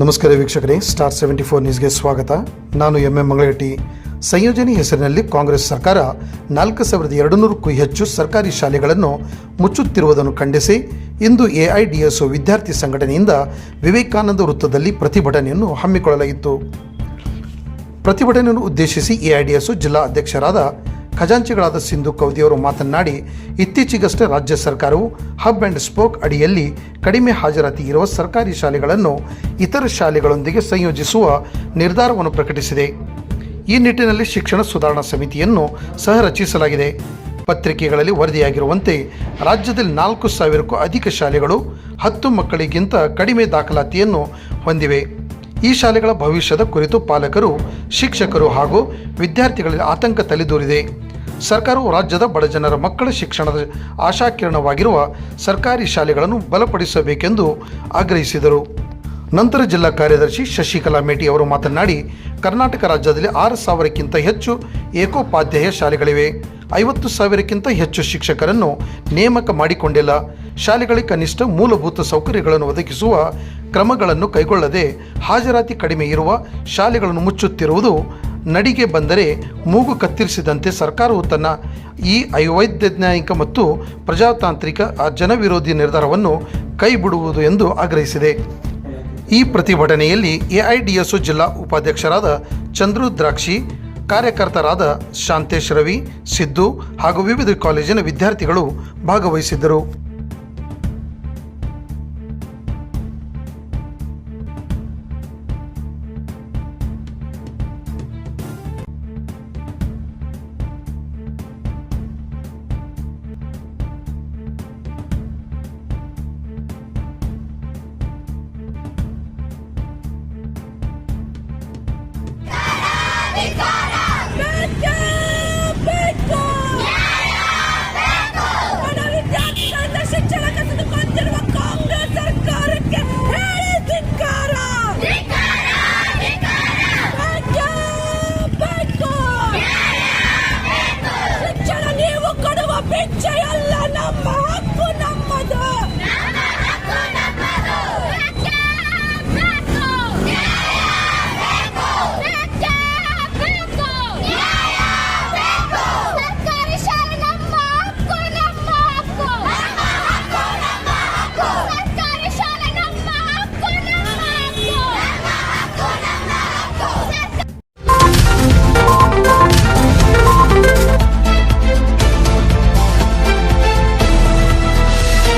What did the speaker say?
ನಮಸ್ಕಾರ ವೀಕ್ಷಕರೇ star seventy four ನ್ಯೂಸ್ಗೆ ಸ್ವಾಗತ. ನಾನು ಎಂ ಎಂ ಮಂಗಳಗಟ್ಟಿ ಸಂಯೋಜನೆ ಹೆಸರಿನಲ್ಲಿ ಕಾಂಗ್ರೆಸ್ ಸರ್ಕಾರ ನಾಲ್ಕು ಸಾವಿರದ ಎರಡು ನೂರಕ್ಕೂ ಹೆಚ್ಚು ಸರ್ಕಾರಿ ಶಾಲೆಗಳನ್ನು ಮುಚ್ಚುತ್ತಿರುವುದನ್ನು ಖಂಡಿಸಿ, ಇಂದು ಎಐಡಿಎಸ್ಒ ವಿದ್ಯಾರ್ಥಿ ಸಂಘಟನೆಯಿಂದ ವಿವೇಕಾನಂದ ವೃತ್ತದಲ್ಲಿ ಪ್ರತಿಭಟನೆಯನ್ನು ಹಮ್ಮಿಕೊಳ್ಳಲಾಗಿತ್ತು ಪ್ರತಿಭಟನೆಯನ್ನು ಉದ್ದೇಶಿಸಿ ಎಐಡಿಎಸ್ಒ ಜಿಲ್ಲಾ ಅಧ್ಯಕ್ಷರಾದ ಖಜಾಂಚಿಗಳಾದ ಸಿಂಧು ಕೌದಿಯವರು ಮಾತನಾಡಿ, ಇತ್ತೀಚೆಗಷ್ಟೇ ರಾಜ್ಯ ಸರ್ಕಾರವು ಹಬ್ ಆ್ಯಂಡ್ ಸ್ಪೋಕ್ ಅಡಿಯಲ್ಲಿ ಕಡಿಮೆ ಹಾಜರಾತಿ ಇರುವ ಸರ್ಕಾರಿ ಶಾಲೆಗಳನ್ನು ಇತರ ಶಾಲೆಗಳೊಂದಿಗೆ ಸಂಯೋಜಿಸುವ ನಿರ್ಧಾರವನ್ನು ಪ್ರಕಟಿಸಿದೆ. ಈ ನಿಟ್ಟಿನಲ್ಲಿ ಶಿಕ್ಷಣ ಸುಧಾರಣಾ ಸಮಿತಿಯನ್ನು ಸಹ ರಚಿಸಲಾಗಿದೆ. ಪತ್ರಿಕೆಗಳಲ್ಲಿ ವರದಿಯಾಗಿರುವಂತೆ, ರಾಜ್ಯದಲ್ಲಿ ನಾಲ್ಕು ಸಾವಿರಕ್ಕೂ ಅಧಿಕ ಶಾಲೆಗಳು ಹತ್ತು ಮಕ್ಕಳಿಗಿಂತ ಕಡಿಮೆ ದಾಖಲಾತಿಯನ್ನು ಹೊಂದಿವೆ. ಈ ಶಾಲೆಗಳ ಭವಿಷ್ಯದ ಕುರಿತು ಪಾಲಕರು, ಶಿಕ್ಷಕರು ಹಾಗೂ ವಿದ್ಯಾರ್ಥಿಗಳಲ್ಲಿ ಆತಂಕ ತಲೆದೋರಿದೆ. ಸರ್ಕಾರವು ರಾಜ್ಯದ ಬಡಜನರ ಮಕ್ಕಳ ಶಿಕ್ಷಣದ ಆಶಾಕಿರಣವಾಗಿರುವ ಸರ್ಕಾರಿ ಶಾಲೆಗಳನ್ನು ಬಲಪಡಿಸಬೇಕೆಂದು ಆಗ್ರಹಿಸಿದರು. ನಂತರ ಜಿಲ್ಲಾ ಕಾರ್ಯದರ್ಶಿ ಶಶಿಕಲಾ ಮೇಟಿ ಅವರು ಮಾತನಾಡಿ, ಕರ್ನಾಟಕ ರಾಜ್ಯದಲ್ಲಿ ಆರು ಸಾವಿರಕ್ಕಿಂತ ಹೆಚ್ಚು ಏಕೋಪಾಧ್ಯಾಯ ಶಾಲೆಗಳಿವೆ. ಐವತ್ತು ಸಾವಿರಕ್ಕಿಂತ ಹೆಚ್ಚು ಶಿಕ್ಷಕರನ್ನು ನೇಮಕ ಮಾಡಿಕೊಂಡಿಲ್ಲ. ಶಾಲೆಗಳಿಗೆ ಕನಿಷ್ಠ ಮೂಲಭೂತ ಸೌಕರ್ಯಗಳನ್ನು ಒದಗಿಸುವ ಕ್ರಮಗಳನ್ನು ಕೈಗೊಳ್ಳದೆ ಹಾಜರಾತಿ ಕಡಿಮೆ ಇರುವ ಶಾಲೆಗಳನ್ನು ಮುಚ್ಚುತ್ತಿರುವುದು ನಡಿಗೆ ಬಂದರೆ ಮೂಗು ಕತ್ತರಿಸಿದಂತೆ ಸರ್ಕಾರವು ತನ್ನ ಈ ಅವೈಜ್ಞಾನಿಕ ಮತ್ತು ಪ್ರಜಾತಾಂತ್ರಿಕ ಜನವಿರೋಧಿ ನಿರ್ಧಾರವನ್ನು ಕೈಬಿಡುವುದು ಎಂದು ಆಗ್ರಹಿಸಿದೆ. ಈ ಪ್ರತಿಭಟನೆಯಲ್ಲಿ ಎಐಡಿಎಸ್ಒ ಜಿಲ್ಲಾ ಉಪಾಧ್ಯಕ್ಷರಾದ ಚಂದ್ರು ದ್ರಾಕ್ಷಿ ಕಾರ್ಯಕರ್ತರಾದ ಶಾಂತೇಶ್ ರವಿ ಸಿದ್ದು ಹಾಗೂ ವಿವಿಧ ಕಾಲೇಜಿನ ವಿದ್ಯಾರ್ಥಿಗಳು ಭಾಗವಹಿಸಿದ್ದರು.